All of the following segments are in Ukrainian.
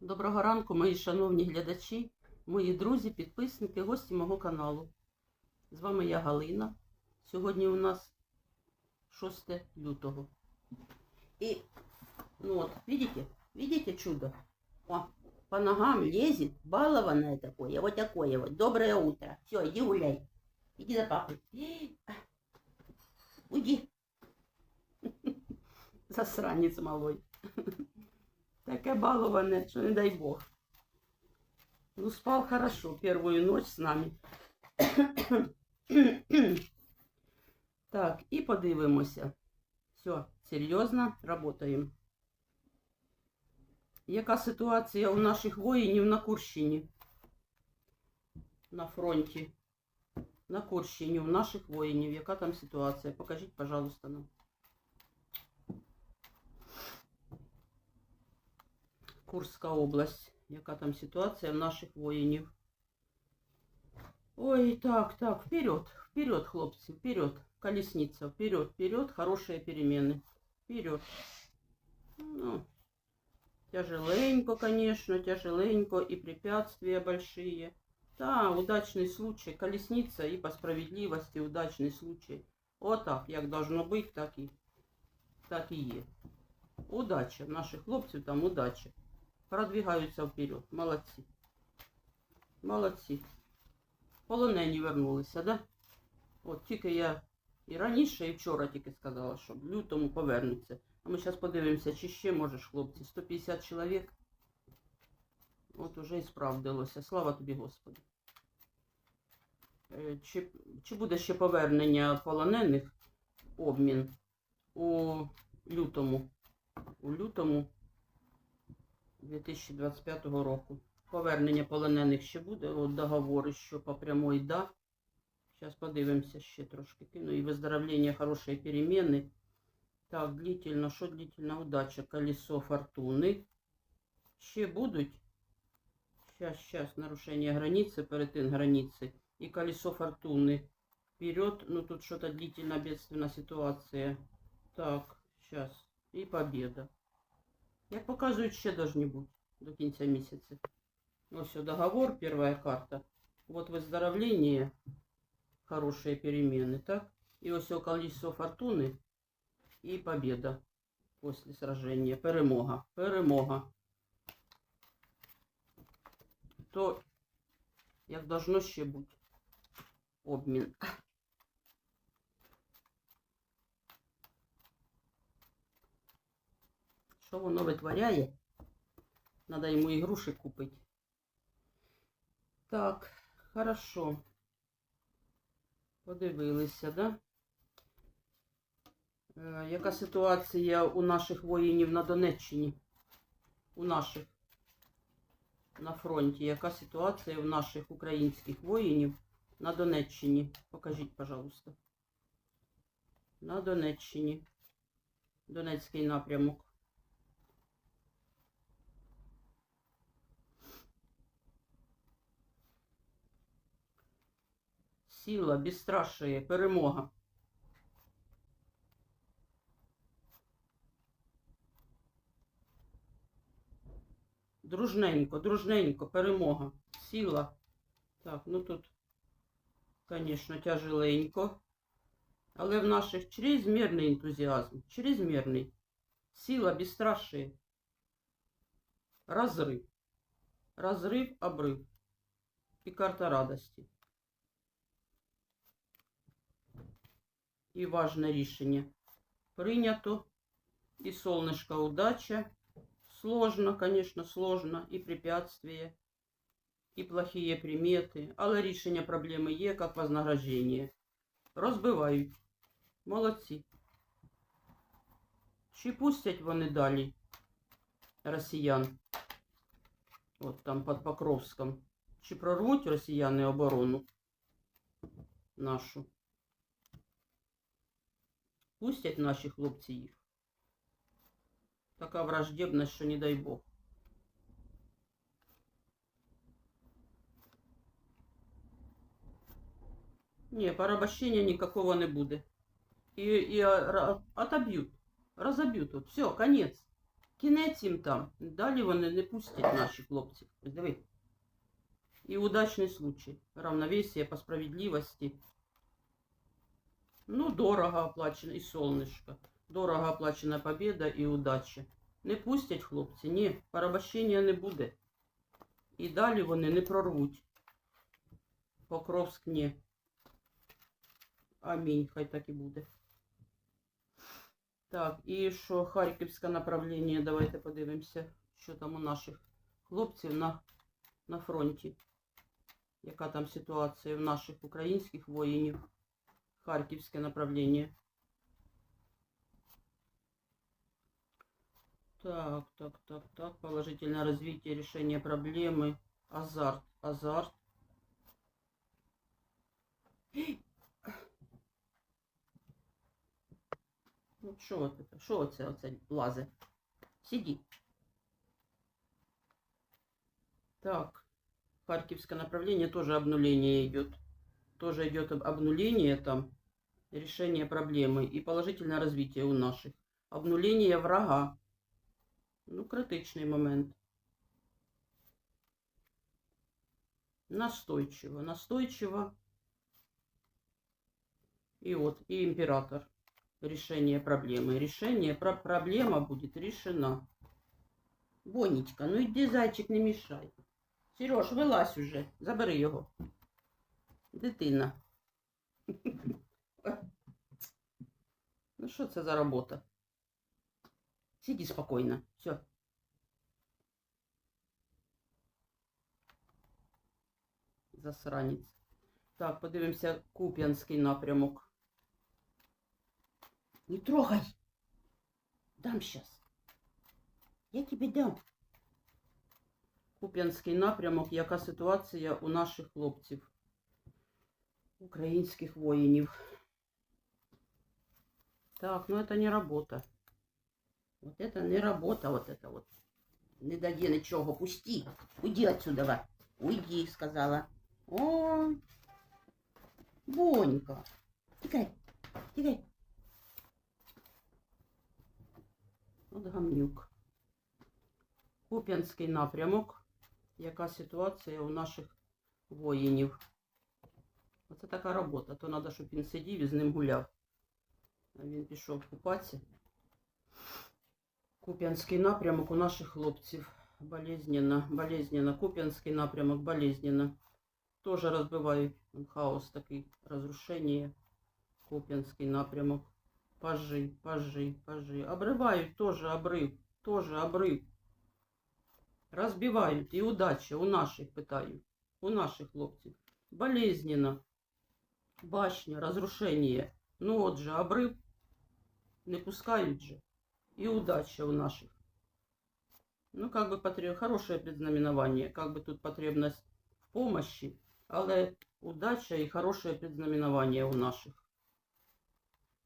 Доброго ранку, мої шановні глядачі, мої друзі, підписники, гості мого каналу. З вами я Галина. Сьогодні у нас 6 лютого. І, ну вот, видите, видите чудо? О, по ногам лезет, балованное такое, вот такое вот. Доброе утро. Все, иди гуляй. Иди за папой. Уйди. Засранец малой. Таке баловане, що не дай Бог. Ну, спал хорошо первую ночь з нами. так, і подивимося. Все, серйозно, работаємо. Яка ситуація у наших воїнів на Курщині? На фронті. На Курщині у наших воїнів. Яка там ситуація? Покажіть, пожалуйста, нам. Курська область. Яка там ситуація в наших воїнів? Ой, так, так, вперед, вперед, хлопці, вперед. Колесница, вперед, вперед, хорошие перемены. Вперед. Ну, тяжеленько, конечно, тяжеленько, и препятствия большие. Да, удачный случай, колесница и по справедливости удачный случай. Вот так, як должно быть, так і, так і є. Удача, наших хлопців там удача. Продвигаються вперед. Молодці. Молодці. Полонені вернулися, да? От тільки я і раніше, і вчора тільки сказала, що в лютому повернуться. А ми зараз подивимося, чи ще можеш, хлопці. 150 чоловік. От уже і справдилося. Слава тобі, Господи. Е, Чи, чи буде ще повернення полонених обмін у лютому? У лютому 2025 року. Повернення полонених ще буде. От договори, що по прямой да. Зараз подивимося ще трошки. Кину і виздоровлення, хороші переміни. Так, длительно, що длительна удача? Колесо фортуни. Ще будуть. Сейчас, сейчас, нарушение границы, перетин границы. И колесо фортуны. Вперед, ну тут что-то длительно бедственная ситуация. Так, сейчас. И победа. Як показують, ще должны бути до кінця місяця. Ось все, договор, первая карта. Вот выздоровление, хорошие перемены, так? И ось все, колесо фортуны и победа после сражения. Перемога, перемога. То, як должно ще бути, обмін. Що воно витворяє? Надо йому ігруші купити. Так, хорошо. Подивилися, да? Е, яка ситуація у наших воїнів на Донеччині? У наших на фронті. Яка ситуація у наших українських воїнів на Донеччині? Покажіть, пожалуйста. На Донеччині. Донецький напрямок. Сила, безстрашие, перемога. Дружненько, дружненько, перемога. Сила. Так, ну тут, звісно, тяжеленько. Але в наших чрезмірний ентузіазм. Чрезмірний. Сила, безстрашие. Розрив. Розрив, обрив. І карта радості. І важне рішення. Прийнято. І солнышко удача. Сложно, конечно, сложно. І препятствия, і плохие примети. Але рішення проблеми є, як вознаграждення. Розбивають. Молодці. Чи пустять вони далі росіян? От там під Покровском. Чи прорвуть росіяни оборону нашу? Пустять наші хлопці їх. Така враждебність, що не дай Бог. Ні, порабощення никакого не буде. І, і а, ра- отоб'ють. Розоб'ють тут. Все, конець. кінець їм там. Далі вони не пустять наші хлопці. Ось Диви. І удачний случай. Равновесие по справедливості. Ну, дорого оплачено і солнышко. Дорого оплачена победа і удача. Не пустять хлопці, ні, порабощення не буде. І далі вони не прорвуть. Покровськ ні. Амінь, хай так і буде. Так, і що Харківське направлення, давайте подивимося, що там у наших хлопців на, на фронті. Яка там ситуація в наших українських воїнів? Харківське направлення. Так, так, так, так. Положительное развитие, решение проблемы. Азарт, азарт. Ну, що це? Що оце, оце лазе? Сиди. Так. Харьковское направление тоже обнуление идет. Тоже идет об- обнуление там. Решение проблемы и положительное развитие у наших. Обнуление врага. Ну, критичний момент. Настойчиво, настойчиво. И вот, и император. Решение проблемы. Решение, про проблема будет решена. Бонечка, ну иди, зайчик, не мішай. Сереж, вилазь уже, забери його. Дитина. Ну що це за робота? Сиди спокойно. Все. Засранець. Так, подивимося Куп'янський напрямок. Не трогай. Дам сейчас. Я тебе дам. Куп'янський напрямок. Яка ситуація у наших хлопців? Українських воїнів. Так, ну это не работа. Вот это не работа, вот это вот. Не дає нічого, пусти. Уйди отсюда, ва. Уйди, сказала. О, Бонька. Тікай, тікай. От гамнюк. Куп'янський напрямок. Яка ситуація у наших воїнів? Оце така робота. То треба, щоб він сидів і з ним гуляв. А він пішов купатися. Куп'янський напрямок у наших хлопців. Болезненно, болезненно. Куп'янський напрямок, болезненно. Тоже розбивають хаос такий, розрушення. Куп'янський напрямок. Пажи, пажи, пажи. Обривають теж обрив, теж обрив. Розбивають. І удача у наших, питаю. У наших хлопців. Болезненно. Башня, розрушення. Ну от же, обрив. Не пускають же. И удача у наших. Ну, как бы потреб... хорошее предзнаменование, как бы тут потребность в помощи, але удача и хорошее предзнаменование у наших.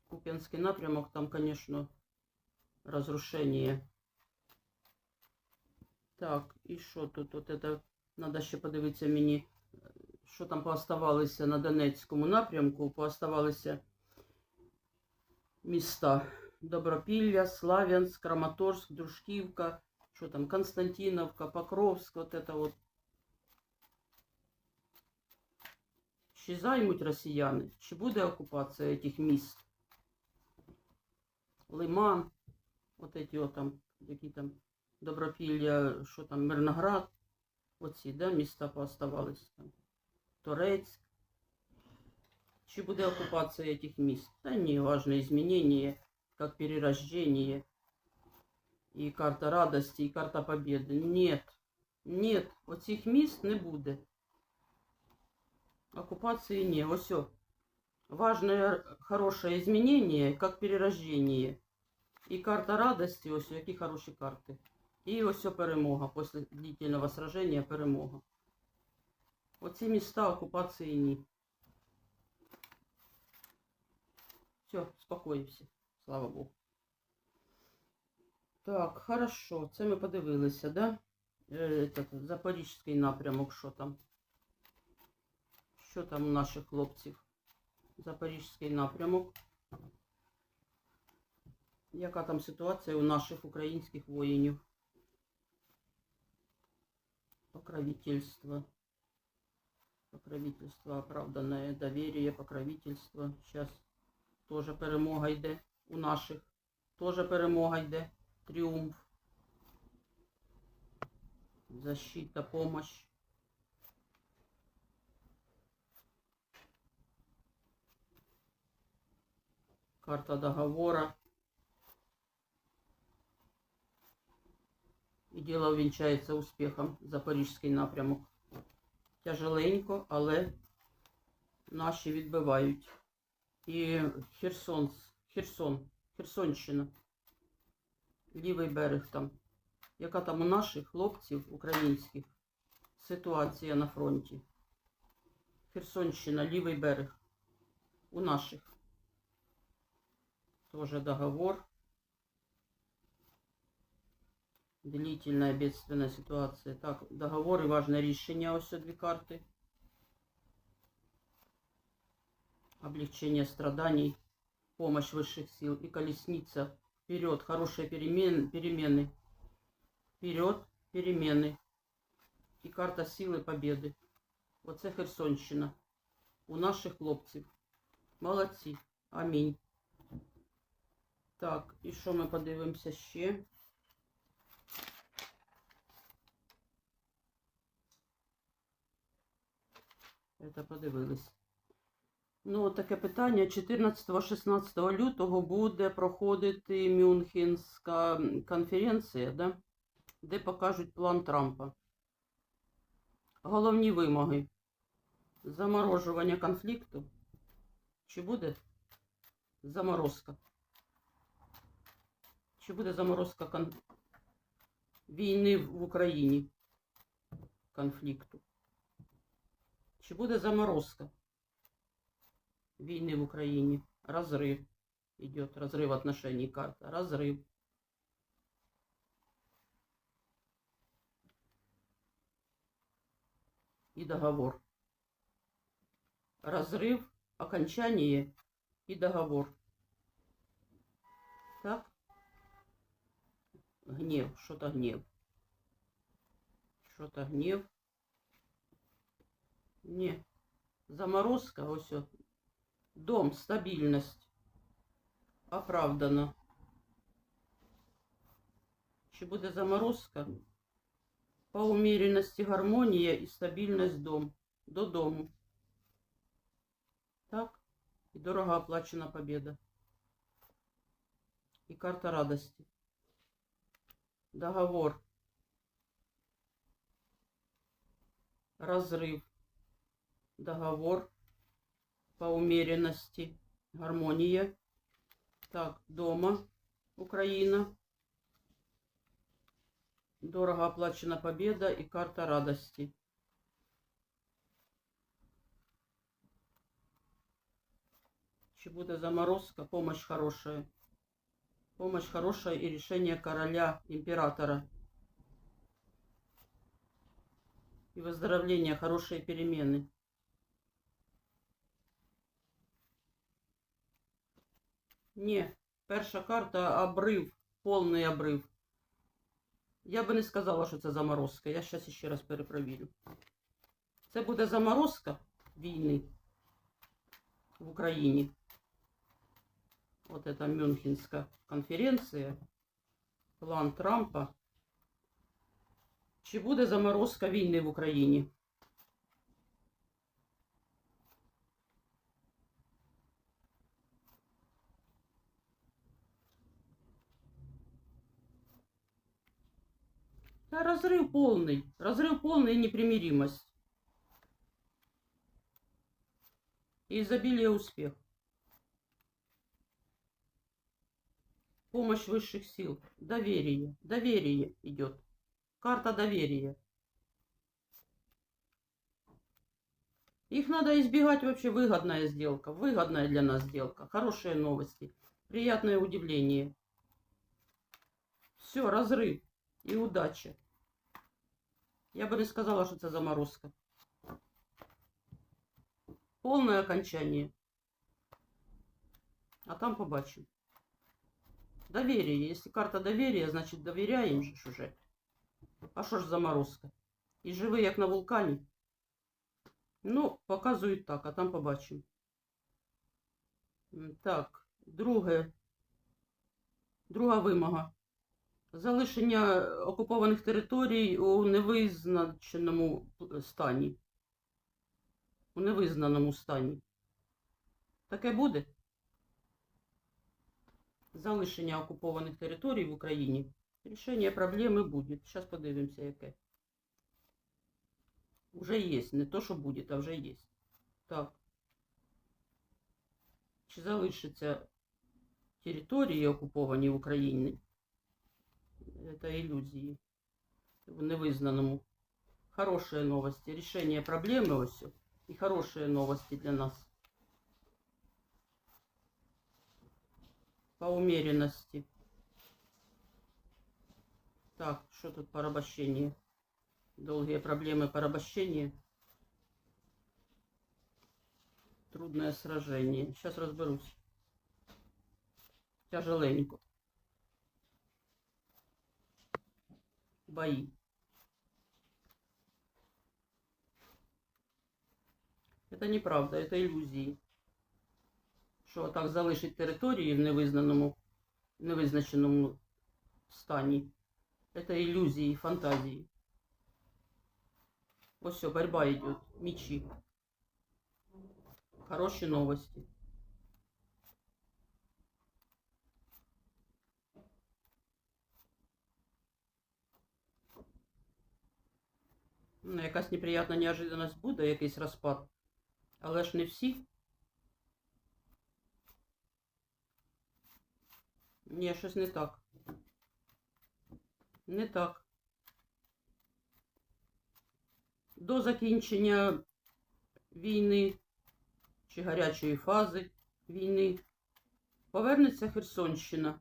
Куп'янський напрямок, там, конечно, разрушение. Так, і що тут? От это, надо ще подивитися мені, що там пооставалося на Донецькому напрямку, пооставалися міста. Добропілля, Славянск, Краматорськ, Дружківка, що там, Константиновка, Покровськ, от это вот. Чи займуть росіяни? Чи буде окупація цих міст? Лиман, от эти от там, які там Добропілля, що там, Мирноград, оці, да, міста пооставались там. Торецьк. Чи буде окупація цих міст? Та ні, важне змінення как перерождение, и карта радости, и карта победы. Нет, нет, оцих міст не буде. Оккупации не, все. Важное, хорошее изменение, как перерождение. И карта радости, ось які хороші карти. І ось перемога. Після длительного сражения перемога. Оці міста окупації ні. Все, спокоївся. Слава Богу. Так, хорошо. Це ми подивилися, да? Е, этот, Запорізький напрямок, що там? Що там у наших хлопців? Запорізький напрямок. Яка там ситуація у наших українських воїнів? Покровительство. Покровительство, оправданное доверие, покровительство. Сейчас тоже перемога йде у наших. Тоже перемога йде. Тріумф. Защита, помощь. Карта договора. І діло вінчається успіхом. Запорізький напрямок. Тяжеленько, але наші відбивають. І Херсон, Херсон, Херсонщина. Лівий берег там. Яка там у наших хлопців українських ситуація на фронті? Херсонщина, лівий берег. У наших. Тоже договор. Длительная бедственная ситуация. Так, договор и важное решение. Ось дві карти. Облегчение страданий. Помощь высших сил. И колесница. Вперед. Хорошие перемен, перемены. Вперед. Перемены. І карта сили победы. Оце Херсонщина. У наших хлопців. Молодці. Амінь. Так, і що ми подивимося ще? Це подивились. Ну, таке питання. 14-16 лютого буде проходити Мюнхенська конференція, да? де покажуть план Трампа. Головні вимоги. Заморожування конфлікту. Чи буде заморозка? Чи буде заморозка кон... війни в Україні? Конфлікту? Чи буде заморозка війни в Україні? Разрыв. Идет разрыв отношений карта. Разрыв. И договор. Разрыв, окончание и договор. Так? Гнев, что-то гнев. Что-то гнев. Не. Заморозка, ось. о. Дом, стабільність. Оправдано. Чи буде заморозка? По умеренности гармонія і стабільність дом. Додому. Так? І дорого оплачена победа. І карта радости. Договор. Разрыв. Договор по умеренности. Гармония. Так, дома. Украина. Дорого оплачена победа и карта радости. Чи буде заморозка, помощь хорошая. Помощь хорошая и решение короля, императора. И выздоровление, хорошие перемены. Ні, перша карта обрив, повний обрив. Я би не сказала, що це заморозка. Я зараз ще раз перепровірю. Це буде заморозка війни в Україні. Вот это Мюнхенська конференція. План Трампа. Чи буде заморозка війни в Україні? Да, разрыв полный. Разрыв полный и непримиримость. Изобилие успех. Помощь высших сил. Доверие. Доверие идет. Карта доверия. Их надо избегать вообще выгодная сделка. Выгодная для нас сделка. Хорошие новости. Приятное удивление. Все, разрыв. І удачі. Я би не сказала, що це заморозка. Повне окончання. А там побачимо. Доверие. Если карта доверия, значит доверяем же ж уже. А що ж заморозка? І живи як на вулкані. Ну, показують так, а там побачимо. М, Так, друге. Друга вимога. Залишення окупованих територій у невизначеному стані. У невизнаному стані. Таке буде? Залишення окупованих територій в Україні. Рішення проблеми буде. Зараз подивимося, яке. Уже є. Не то, що буде, а вже є. Так. Чи залишаться території окуповані в Україні? Это иллюзии. В невизнаному. Хорошие новости. Решение проблемы ось. И хорошие новости для нас. По умеренности. Так, что тут порабощение? Долгие проблемы порабощения. Трудное сражение. Сейчас разберусь. Тяжеленько. Бои. Это неправда, это ілюзії. Що так залишить території в невизнаному, невизначеному стані. Это ілюзії, фантазії. Ось все, борьба идет. Мечи. Хорошие новости. Ну, якась неприятна неожиданність буде, якийсь розпад. Але ж не всі. Ні, щось не так. Не так. До закінчення війни чи гарячої фази війни повернеться Херсонщина,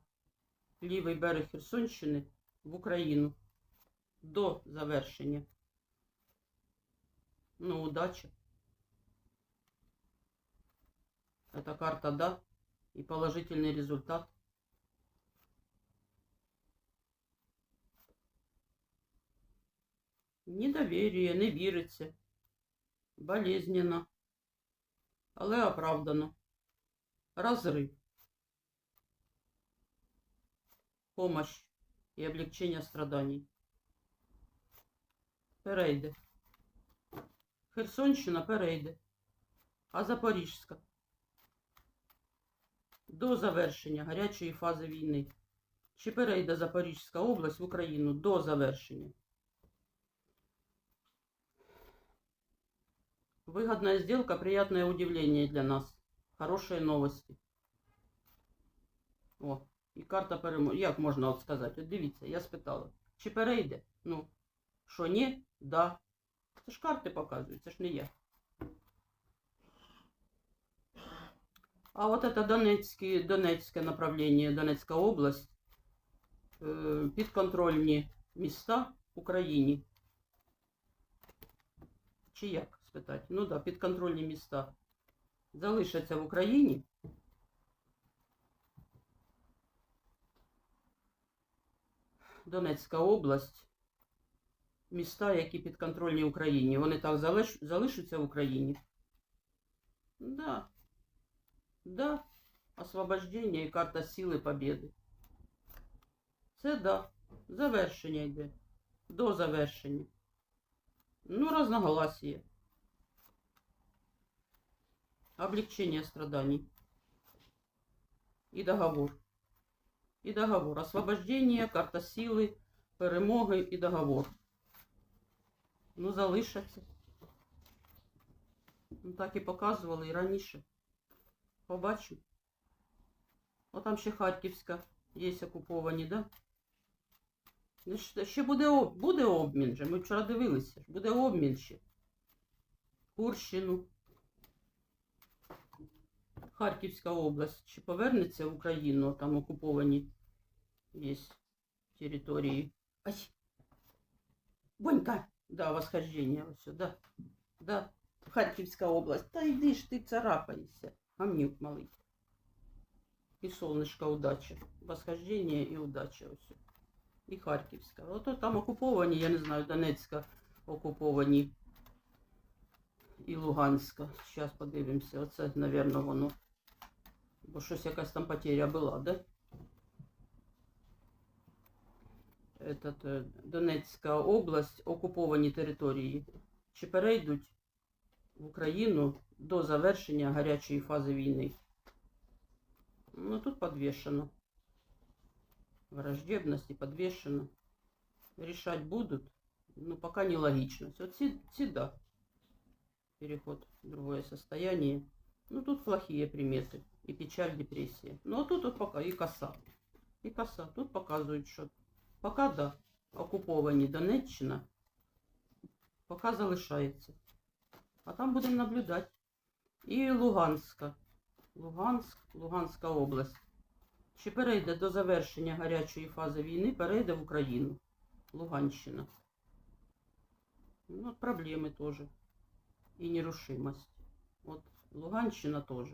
лівий берег Херсонщини в Україну до завершення. Ну, удачи. Это карта «Да» и положительный результат. Недоверие, не віриться. Болезненно. Але оправдано. Розрив. Помощь і облегчення страданий. Перейде. Херсонщина перейде. А Запорізька до завершення гарячої фази війни. Чи перейде Запорізька область в Україну до завершення? Выгодная сделка, приятное удивление для нас. Хорошие новости. О, і карта перемоги. Як можна от сказати? От дивіться, я спитала. Чи перейде? Ну, що ні? Да. Це ж карти показують, це ж не я. А вот это Донецкий, Донецкое направление, Донецкая область, э, підконтрольні міста в Україні. Чи як спитати? Ну да, підконтрольні міста залишаться в Україні. Донецька область, міста, які підконтрольні Україні, вони так залиш... залишаться в Україні. Да. Да. Освобождение і карта сили победи. Це да. Завершення йде. До завершення. Ну, разноголосие. Облегчение страданий. І договор. І договор. Освобождение, карта сили, перемоги і договор. Ну, залишаться. Ну, так і показували і раніше. Побачимо. О, там ще Харківська є окуповані, да? Ну, ще- буде, буде обмін же. Ми вчора дивилися. Буде обмін ще. Курщину. Харківська область. Чи повернеться в Україну? Там окуповані є території. Ай! Бонька! Да, восхождение. Ось, да. Да. Харківська область. Та йди ж ти царапаєшся. Гамнюк малий. І солнышко удача. Восхождение і удача. Ось. І Харківська. Ото там окуповані, я не знаю, Донецька окуповані. І Луганська. Зараз подивимося. Оце, мабуть, воно. Бо щось якась там потеря була, да? Этот, е, Донецька область, окуповані території. Чи перейдуть в Україну до завершення гарячої фази війни? Ну, тут подвешено. Враждебность и подвешено. Решать будут, но пока нелогично. Вот ці, ці да. Переход в другое состояние. Ну, тут плохие приметы. И печаль, депрессия. Ну, а тут вот пока и коса. И коса. Тут показывают, что пока да, окуповані Донеччина, пока залишається. А там будемо наблюдати. І Луганська. Луганськ, Луганська область. Чи перейде до завершення гарячої фази війни, перейде в Україну. Луганщина. Ну, от проблеми теж. І нерушимость. От Луганщина теж.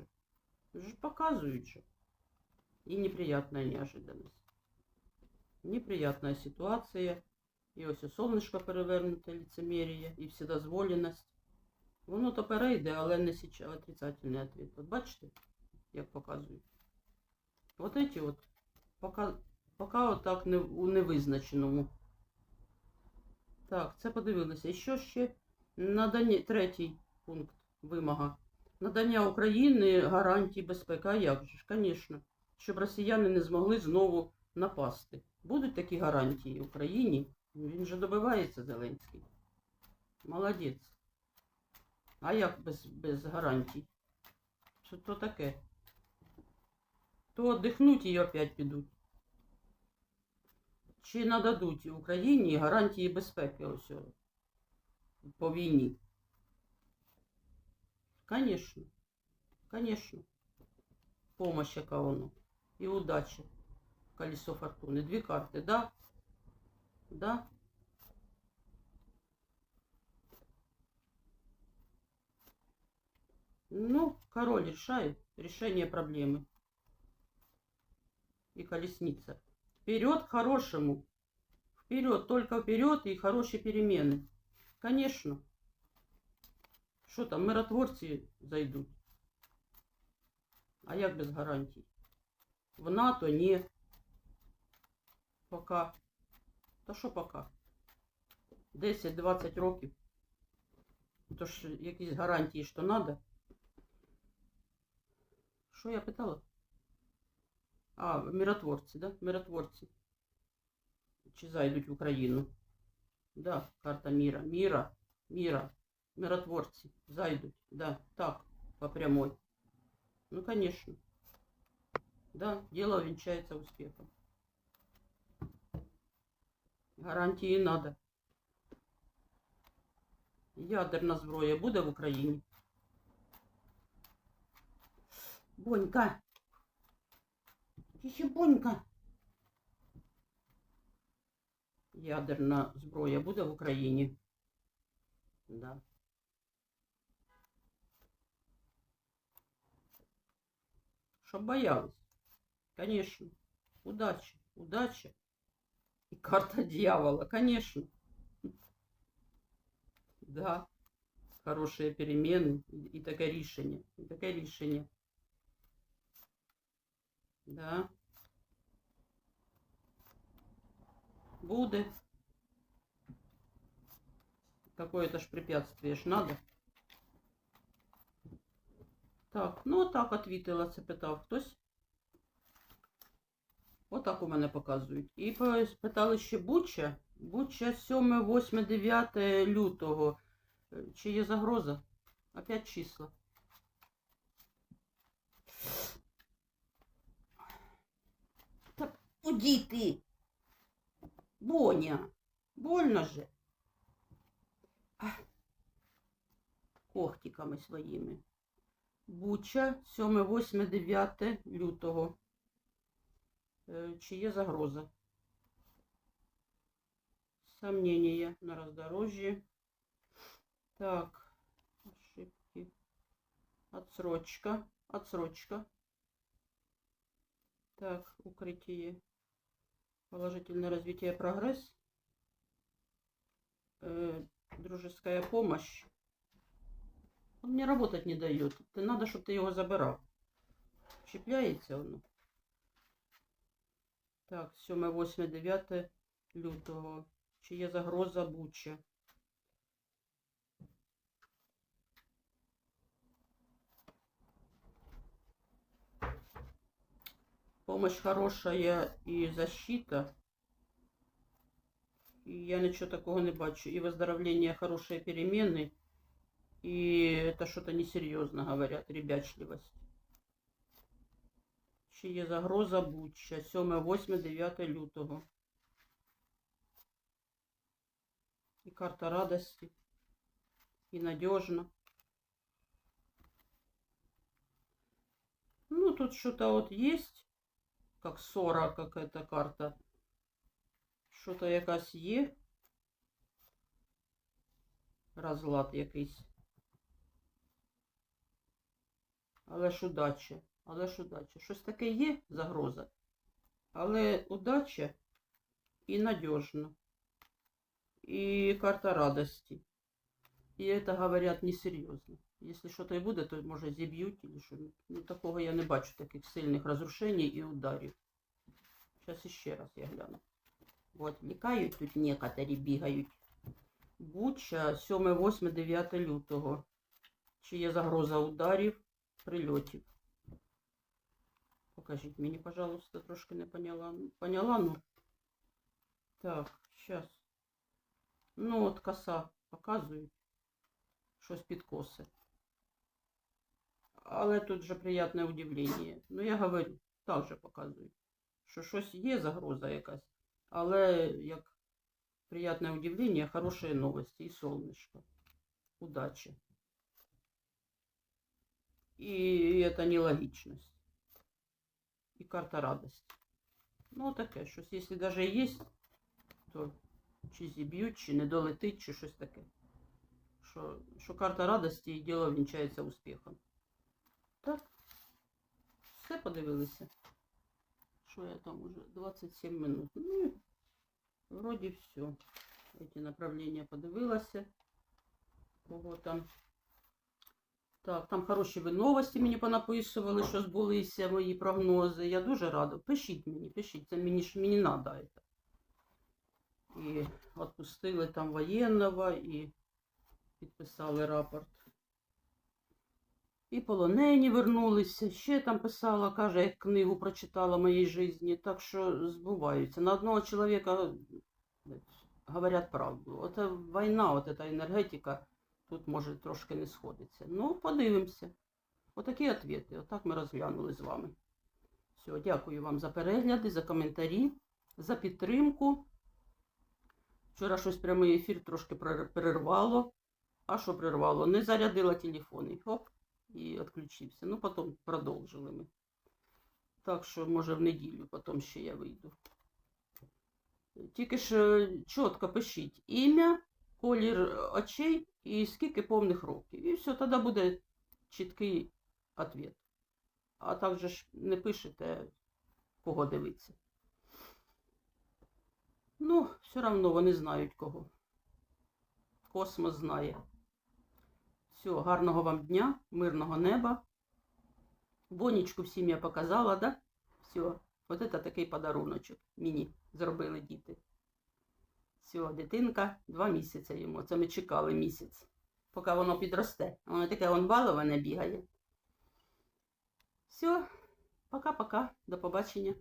Показують же. І неприятная неожиданность. Неприятная ситуація. І ось сонечко перевернуте лицемір'я, і вседозволеність. Воно то перейде, але не сейчас. Отрицательний ответ. От бачите, як показують. Вот эти от, пока, пока отак не, у невизначеному. Так, це подивилися. І що ще? Надання, третій пункт вимога. Надання України гарантій безпеки. А як же ж, звісно. Щоб росіяни не змогли знову напасти. Будуть такі гарантії Україні. Він же добивається Зеленський. Молодець. А як без, без гарантій? Що то таке? То отдихнуть і опять підуть. Чи нададуть Україні гарантії безпеки ось по війні? Конечно. Конечно. Помощь яка воно. І удача. Колесо фортуни. Дві карти, да? Да? Ну, король решает решение проблемы. И колесница. Вперед к хорошему. Вперед, только вперед и хорошие перемены. Конечно. Що там, миротворці зайдуть? А як без гарантій? В НАТО ні. Пока. Та що пока? 10-20 років. То ж якісь гарантії, що треба. Що я питала? А, миротворці, да? Миротворці. Чи зайдуть в Україну? Да, карта мира. Мира, мира. Миротворцы зайдут. Да, так, по прямой. Ну, конечно. Да, дело венчается успехом. Гарантії надо. Ядерна зброя буде в Україні? Бонька. Ще бонька. Ядерна зброя буде в Україні? Да. Чтоб боялась. Конечно. Удача. Удача. И карта дьявола. Конечно. Да. Хорошие перемены. И, и таке рішення. І таке рішення. Да. Буде. Какое-то ж препятствие ж надо. Так, ну так отвітила, це питав хтось. Отак у мене показують. І спитали ще Буча. Буча 7, 8, 9 лютого. Е, Чи є загроза? Опять числа. Та уйди ти. Боня. Больно же. Когтиками своїми. Буча, 7, 8, 9 лютого. Е, Чи є загроза? Сомнения на роздорожжі. Так, ошибки. Отсрочка, отсрочка. Так, укрытие. Положительное развитие прогресс. Э, дружеская помощь. Он мне работать не дает. Ты надо, щоб ти його забирав. Чіпляється воно. Так, 7, 8, 9 лютого. Чи є загроза Буча? Помощь хорошая и защита. И я ничего такого не бачу. И выздоровление, хорошие перемены. И это что-то несерьезно, говорят, ребячливость. Чи є загроза Буча? 7, 8, 9 лютого. І карта радости. І надежно. Ну, тут что-то вот есть, как ссора какая-то карта. Що-то якась є. Розлад якийсь. Але ж удача. Але ж удача. Щось таке є загроза. Але удача і надежно. І карта радости. І это говорят несерйозно. Якщо щось і буде, то може зіб'ють или що. Ну, такого я не бачу, таких сильних розрушень і ударів. Зараз іще раз я гляну. От, лікають тут некоторі бігають. Буча 7, 8, 9 лютого. Чи є загроза ударів, прильотів? Покажіть мені, пожалуйста, трошки не поняла. Поняла, ну. Так, зараз. Ну, от коса показують. Щось під коси. Але тут же приятне удивлення. Ну, я говорю, так же показують. Що щось є загроза якась. Але як приятне удивлення, хороші новості і сонечко. Удачі. І это нелогичность. І карта радості. Ну, таке щось. Якщо навіть є, то чи зіб'ють, чи не долетить, чи щось таке. Що, що карта радості і діло вінчається успіхом. Так. Все подивилися. Що я там уже? 27 минут. Ну, вроді все. Эти направлення подивилася. Кого там. Так, там хороші ви новості мені понаписували, що збулися мої прогнози. Я дуже рада. Пишіть мені, пишіть, це мені мені надо. І відпустили там воєнного, і підписали рапорт. І полонені вернулися. Ще там писала, каже, як книгу прочитала моїй житті. Так що збуваються. На одного чоловіка говорять правду. Оце війна, от ця енергетика тут може трошки не сходиться. Ну, подивимося. Отакі відповіді. Отак ми розглянули з вами. Все, дякую вам за перегляди, за коментарі, за підтримку. Вчора щось прямий ефір трошки перервало. А що перервало? Не зарядила телефон і хоп, і відключився. Ну, потім продовжили ми. Так що, може, в неділю потім ще я вийду. Тільки ж е, чітко пишіть ім'я, колір очей і скільки повних років. І все, тоді буде чіткий відповідь. А так же ж не пишете, кого дивитися. Ну, все одно вони знають кого. Космос знає. Все, гарного вам дня, мирного неба. Бонечку всім я показала, да? Все, от це такий подаруночок мені зробили діти. Все, дитинка, два місяці йому. Це ми чекали місяць, поки воно підросте. Воно таке вон баловане бігає. Все, пока-пока, до побачення.